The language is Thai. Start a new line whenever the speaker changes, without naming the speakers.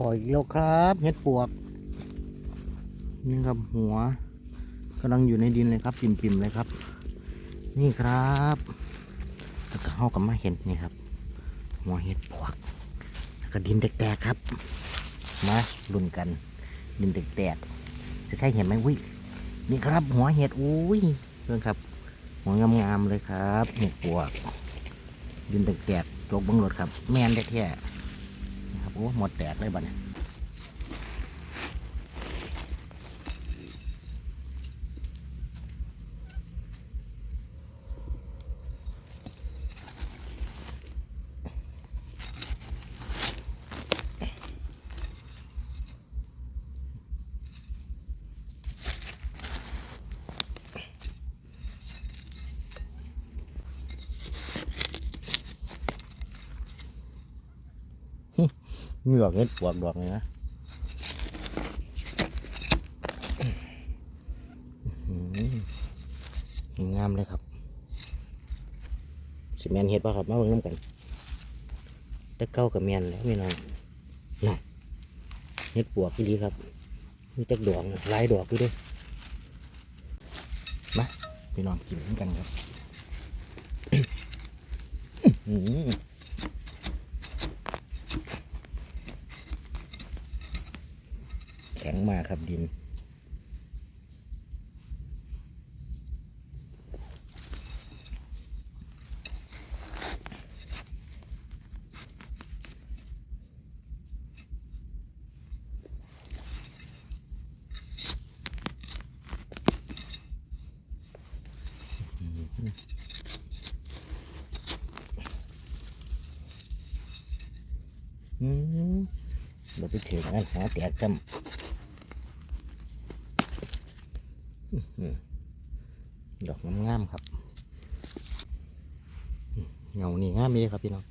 ออีกแล้วครับเห็ดปวกนี่ครับหัวกำลังอยู่ในดินเลยครับปิ่มๆเลยครับ นี่ครับแล้วก็เข้ากับมาเห็นนี่ครับ หัวเห็ดปวกแล้วก็ดินแตกๆครับมาลุ้นกันดินแตกๆจะใช่เห็นไหมวินี่ครับ หัวเห็ดอุ้ยเพื่อนครับ หัวงามๆเลยครับเห็ดปวกดินแตกๆตกบังรถครับ แมนแท้ๆ โอ้หมดแตกเลยบัดนี้นี่ ดอกเห็ดปวกดอกเลยนะงามเลยครับสิแมนเห็ดป่ะครับมาเบิ่งน้ำกันต่เก้ากับแมนแล้วพี่น้องน่ะเห็ดปวกที่ดีครับมีจักดอกลายดอกอยู่ด้วยมาพี่น้องกินกันครับ อื้อหือ แข็งมากครับดิน อืมเราไปถึงอันหาแตกจำอื้อหือ ดอกงามๆครับ เงานี่งามดีครับพี่น้อง